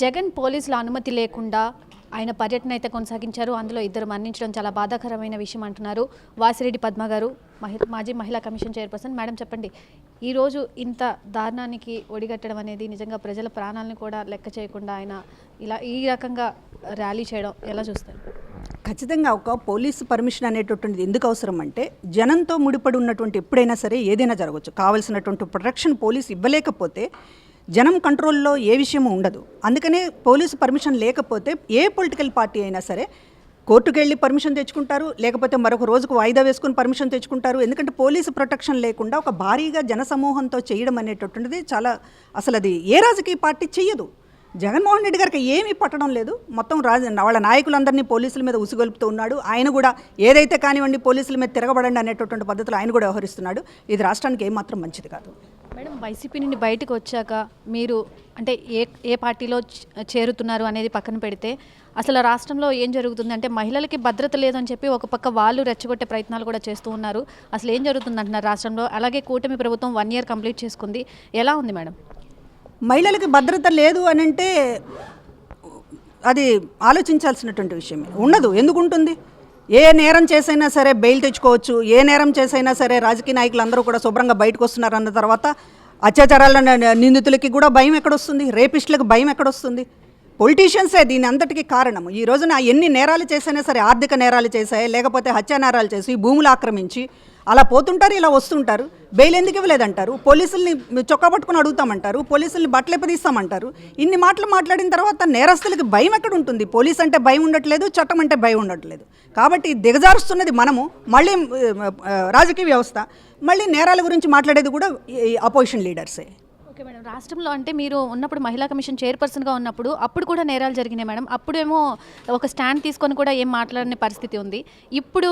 జగన్ పోలీసుల అనుమతి లేకుండా ఆయన పర్యటన అయితే కొనసాగించారు. అందులో ఇద్దరు మరణించడం చాలా బాధాకరమైన విషయం అంటున్నారు వాసిరెడ్డి పద్మ గారు మహి మాజీ మహిళా కమిషన్ చైర్పర్సన్. మేడం చెప్పండి ఈరోజు ఇంత దారుణానికి ఒడిగట్టడం అనేది నిజంగా ప్రజల ప్రాణాలను కూడా లెక్క చేయకుండా ఆయన ఇలా ఈ రకంగా ర్యాలీ చేయడం ఎలా చూస్తారు? ఖచ్చితంగా ఒక పోలీసు పర్మిషన్ అనేటటువంటిది ఎందుకు అవసరం అంటే జనంతో ముడిపడి ఉన్నటువంటి ఎప్పుడైనా సరే ఏదైనా జరగవచ్చు. కావలసినటువంటి ప్రొటెక్షన్ పోలీసు ఇవ్వలేకపోతే జనం కంట్రోల్లో ఏ విషయము ఉండదు. అందుకనే పోలీసు పర్మిషన్ లేకపోతే ఏ పొలిటికల్ పార్టీ అయినా సరే కోర్టుకు వెళ్ళి పర్మిషన్ తెచ్చుకుంటారు లేకపోతే మరొక రోజుకు వాయిదా వేసుకుని పర్మిషన్ తెచ్చుకుంటారు. ఎందుకంటే పోలీసు ప్రొటెక్షన్ లేకుండా ఒక భారీగా జనసమూహంతో చేయడం అనేటటువంటిది చాలా అసలు అది ఏ రాజకీయ పార్టీ చెయ్యదు. జగన్మోహన్ రెడ్డి గారికి ఏమీ పట్టడం లేదు. మొత్తం రాజ వాళ్ళ నాయకులందరినీ పోలీసుల మీద ఉసిగొలుపుతూ ఉన్నాడు. ఆయన కూడా ఏదైతే కానివ్వండి పోలీసుల మీద తిరగబడండి అనేటటువంటి పద్ధతిలో ఆయన కూడా వ్యవహరిస్తున్నాడు. ఇది రాష్ట్రానికి ఏమాత్రం మంచిది కాదు. మేడం వైసీపీ నుండి బయటకు వచ్చాక మీరు అంటే ఏ ఏ పార్టీలో చేరుతున్నారు అనేది పక్కన పెడితే అసలు రాష్ట్రంలో ఏం జరుగుతుంది? అంటే మహిళలకి భద్రత లేదని చెప్పి ఒక పక్క వాళ్ళు రెచ్చగొట్టే ప్రయత్నాలు కూడా చేస్తూ ఉన్నారు. అసలు ఏం జరుగుతుంది అంటున్నారు రాష్ట్రంలో? అలాగే కూటమి ప్రభుత్వం వన్ ఇయర్ కంప్లీట్ చేసుకుంది. ఎలా ఉంది మేడం? మహిళలకి భద్రత లేదు అని అంటే అది ఆలోచించాల్సినటువంటి విషయమే. ఉండదు. ఎందుకు ఉంటుంది? ఏ నేరం చేసైనా సరే బెయిల్ తెచ్చుకోవచ్చు ఏ నేరం చేసైనా సరే రాజకీయ నాయకులు అందరూ కూడా శుభ్రంగా బయటకు వస్తున్నారు అన్న తర్వాత అత్యాచారాల నిందితులకి కూడా భయం ఎక్కడొస్తుంది? రేపిస్టులకు భయం ఎక్కడొస్తుంది? పొలిటీషియన్సే దీని అంతటికి కారణం ఈ రోజున ఎన్ని నేరాలు చేసినా సరే ఆర్థిక నేరాలు చేశాయి లేకపోతే హత్యా నేరాలు చేసి భూములు ఆక్రమించి అలా పోతుంటారు ఇలా వస్తుంటారు. బెయిల్ ఎందుకు ఇవ్వలేదంటారు? పోలీసుల్ని చొక్కా పట్టుకుని అడుగుతామంటారు పోలీసుల్ని బట్టలెప్పదీస్తామంటారు. ఇన్ని మాటలు మాట్లాడిన తర్వాత నేరస్తులకి భయం ఎక్కడ ఉంటుంది పోలీస్ అంటే భయం ఉండట్లేదు చట్టం అంటే భయం ఉండట్లేదు. కాబట్టి దిగజారుస్తున్నది మనము. మళ్ళీ రాజకీయ వ్యవస్థ. మళ్ళీ నేరాల గురించి మాట్లాడేది కూడా ఈ అపోజిషన్ లీడర్సే ఓకే మేడం. రాష్ట్రంలో అంటే మీరు ఉన్నప్పుడు మహిళా కమిషన్ చైర్పర్సన్గా ఉన్నప్పుడు అప్పుడు కూడా నేరాలు జరిగినాయి మేడం. అప్పుడేమో ఒక స్టాండ్ తీసుకొని కూడా ఏం మాట్లాడని పరిస్థితి ఉంది. ఇప్పుడు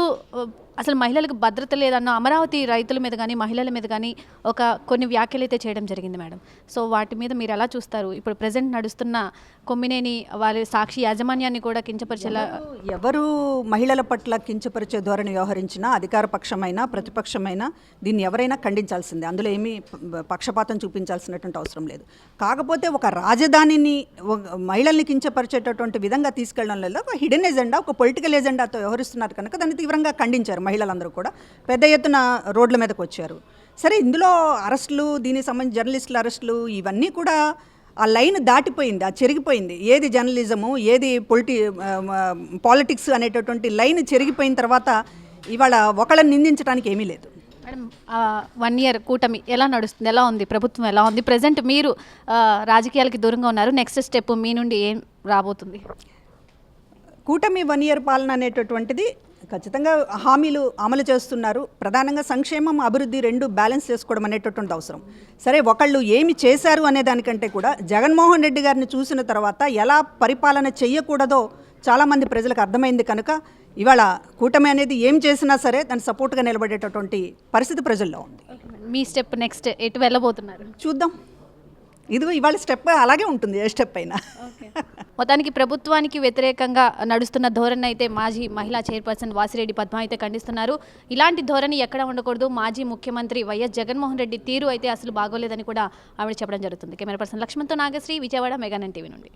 అసలు మహిళలకు భద్రత లేదన్న అమరావతి రైతుల మీద కానీ మహిళల మీద కానీ ఒక కొన్ని వ్యాఖ్యలు అయితే చేయడం జరిగింది మేడం. సో వాటి మీద మీరు ఎలా చూస్తారు? ఇప్పుడు ప్రజెంట్ నడుస్తున్న కొమ్మినేని వారి సాక్షి యాజమాన్యాన్ని కూడా కించపరిచేలా ఎవరు మహిళల పట్ల కించపరిచే ధోరణి వ్యవహరించినా అధికార పక్షమైనా ప్రతిపక్షమైనా దీన్ని ఎవరైనా ఖండించాల్సిందే. అందులో ఏమీ పక్షపాతం చూపించాల్సినటువంటి అవసరం లేదు. కాకపోతే ఒక రాజధానిని ఒక మహిళల్ని కించపరిచేటటువంటి విధంగా తీసుకెళ్ళడంలో ఒక హిడెన్ ఎజెండా ఒక పొలిటికల్ ఎజెండాతో వ్యవహరిస్తున్నారు కనుక దాన్ని తీవ్రంగా ఖండించారు. మహిళలందరూ కూడా పెద్ద ఎత్తున రోడ్ల మీదకి వచ్చారు. సరే ఇందులో అరెస్టులు దీనికి సంబంధించి జర్నలిస్టుల అరెస్టులు ఇవన్నీ కూడా ఆ లైన్ దాటిపోయింది ఆ చెరిగిపోయింది. ఏది జర్నలిజము ఏది పొలిటి పాలిటిక్స్ అనేటటువంటి లైన్ చెరిగిపోయిన తర్వాత ఇవాళ ఒకళ్ళని నిందించడానికి ఏమీ లేదు. మేడం వన్ ఇయర్ కూటమి ఎలా నడుస్తుంది ఎలా ఉంది ప్రభుత్వం ఎలా ఉంది? ప్రజెంట్ మీరు రాజకీయాలకి దూరంగా ఉన్నారు. నెక్స్ట్ స్టెప్ మీ నుండి ఏం రాబోతుంది? కూటమి వన్ ఇయర్ పాలన అనేటటువంటిది ఖచ్చితంగా హామీలు అమలు చేస్తున్నారు. ప్రధానంగా సంక్షేమం అభివృద్ధి రెండు బ్యాలెన్స్ చేసుకోవడం అనేటటువంటి అవసరం. సరే ఒకళ్ళు ఏమి చేశారు అనే దానికంటే కూడా జగన్మోహన్ రెడ్డి గారిని చూసిన తర్వాత ఎలా పరిపాలన చెయ్యకూడదో చాలామంది ప్రజలకు అర్థమైంది కనుక ఇవాళ కూటమి అనేది ఏం చేసినా సరే దాని సపోర్ట్గా నిలబడేటటువంటి పరిస్థితి ప్రజల్లో ఉంది. మీ స్టెప్ నెక్స్ట్ ఎటు వెళ్ళబోతున్నారు? చూద్దాం. ఇదిగో ఇవాళ స్టెప్ అలాగే ఉంటుంది ఏ స్టెప్ అయినా. మొత్తానికి ప్రభుత్వానికి వ్యతిరేకంగా నడుస్తున్న ధోరణి అయితే మాజీ మహిళా చైర్పర్సన్ వాసిరెడ్డి పద్మ అయితే ఖండిస్తున్నారు. ఇలాంటి ధోరణి ఎక్కడ ఉండకూడదు మాజీ ముఖ్యమంత్రి వైఎస్ జగన్మోహన్ రెడ్డి తీరు అయితే అసలు బాగోలేదని కూడా ఆవిడ చెప్పడం జరుగుతుంది. కెమెరా పర్సన్ లక్ష్మణ్తో నాగశ్రీ విజయవాడ మెగానన్ టీవీ నుండి.